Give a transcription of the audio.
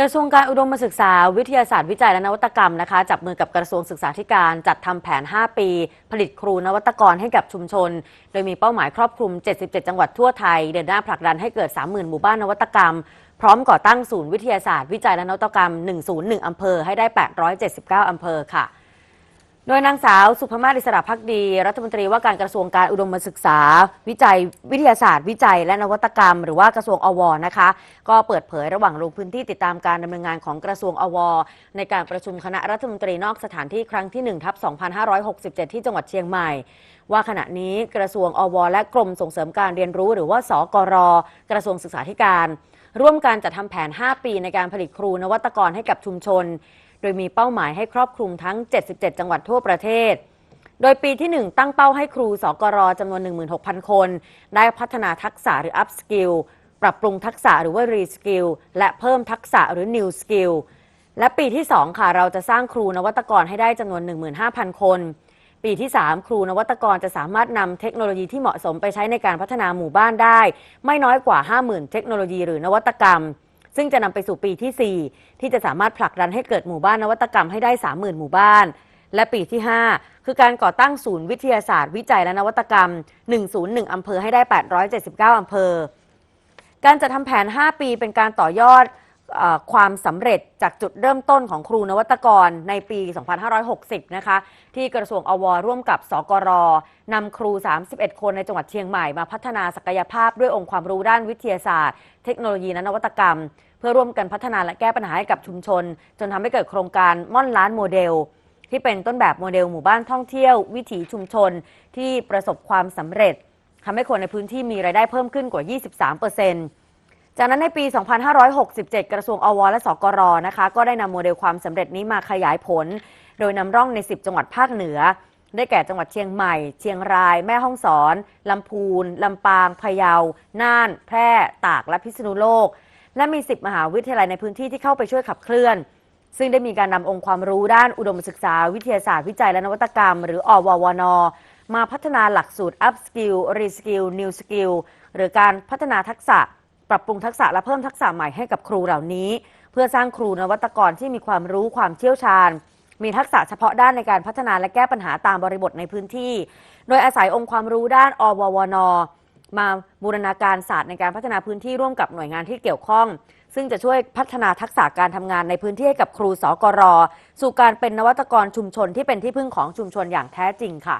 กระทรวงการอุดมศึกษาวิทยาศาสตร์วิจัยและนวัตกรรมนะคะจับมือกับกระทรวงศึกษาธิการจัดทำแผน 5 ปี ผลิตครูนวัตกรให้กับชุมชน โดยมีเป้าหมายครอบคลุม 77 จังหวัดทั่วไทย เดินหน้าผลักดันให้เกิด 30,000 หมู่บ้านนวัตกรรม พร้อมก่อตั้งศูนย์วิทยาศาสตร์วิจัยและนวัตกรรม 101 อำเภอให้ได้ 879 อำเภอค่ะ โดยนางสาวสุภมาศอิสระพักดี รัฐมนตรีว่าการกระทรวงการอุดมศึกษา วิจัยวิทยาศาสตร์ วิจัย และนวัตกรรม หรือว่ากระทรวงอวนะคะ ก็เปิดเผยระหว่างลงพื้นที่ติดตามการดำเนินงานของกระทรวงอว ในการประชุมคณะรัฐมนตรีนอกสถานที่ครั้งที่1ทับ2567 ที่จังหวัดเชียงใหม่ ว่าขณะนี้กระทรวงอว และกรมส่งเสริมการเรียนรู้ หรือว่าสกร กระทรวงศึกษาธิการ ร่วมกันจัดทำแผน 5 ปีในการผลิตครูนวัตกรให้กับชุมชน โดยมีเป้าหมายให้ครอบคลุมทั้ง 77 จังหวัดทั่วประเทศ โดยปีที่ 1 ตั้งเป้าให้ครูสกรจำนวน 16,000 คน ได้พัฒนาทักษะหรือ up skill ปรับปรุงทักษะหรือว่า re skill และเพิ่มทักษะหรือ new skill และปีที่ 2 ค่ะ เราจะสร้างครูนวัตกรให้ได้จำนวน 15,000 คน ปีที่ 3 ครูนวัตกรจะสามารถนำเทคโนโลยีที่เหมาะสมไปใช้ในการพัฒนาหมู่บ้านได้ ไม่น้อยกว่า 50,000 เทคโนโลยีหรือนวัตกรรม ซึ่งจะนำไปสู่ปีที่ 4 ที่จะสามารถผลักดันให้เกิดหมู่บ้านนวัตกรรมให้ได้ 30,000 หมู่บ้าน และปีที่ 5 คือการก่อตั้งศูนย์วิทยาศาสตร์วิจัยและนวัตกรรม 101 อำเภอให้ได้ 879 อำเภอ การจัดทำแผน 5 ปีเป็นการต่อยอด ความสำเร็จจากจุดเริ่มต้นของครูนวัตกรในปี 2560 นะคะ ที่กระทรวงอวร่วมกับสกรนำครู 31 คนในจังหวัดเชียงใหม่มาพัฒนาศักยภาพด้วยองค์ความรู้ด้านวิทยาศาสตร์ เทคโนโลยีและนวัตกรรม เพื่อร่วมกันพัฒนาและแก้ปัญหาให้กับชุมชน จนทำให้เกิดโครงการม่อนล้านโมเดล ที่เป็นต้นแบบโมเดลหมู่บ้านท่องเที่ยว วิถีชุมชน ที่ประสบความสำเร็จทำให้คนในพื้นที่มีรายได้เพิ่มขึ้นกว่า 23% จากนั้นในปี 2567 กระทรวงอวและสกรนะคะ ก็ได้นำโมเดลความสำเร็จนี้มาขยายผล โดยนำร่องใน 10 จังหวัดภาคเหนือ ได้แก่จังหวัดเชียงใหม่ เชียงราย แม่ฮ่องสอน ลำพูน ลำปาง พะเยา น่าน แพร่ ตาก และพิษณุโลก และมี 10 มหาวิทยาลัยในพื้นที่ที่เข้าไปช่วยขับเคลื่อน ซึ่งได้มีการนำองค์ความรู้ด้านอุดมศึกษา วิทยาศาสตร์วิจัยและนวัตกรรม หรืออววนมาพัฒนาหลักสูตร up skill re skill new skill หรือการพัฒนาทักษะ ปรับปรุงทักษะและเพิ่มทักษะใหม่ให้กับครูเหล่านี้ เพื่อสร้างครูนวัตกรที่มีความรู้ความเชี่ยวชาญ มีทักษะเฉพาะด้านในการพัฒนาและแก้ปัญหาตามบริบทในพื้นที่ โดยอาศัยองค์ความรู้ด้านอววนมาบูรณาการศาสตร์ในการพัฒนาพื้นที่ร่วมกับหน่วยงานที่เกี่ยวข้อง ซึ่งจะช่วยพัฒนาทักษะการทำงานในพื้นที่ให้กับครูสกร สู่การเป็นนวัตกรชุมชนที่เป็นที่พึ่งของชุมชนอย่างแท้จริงค่ะ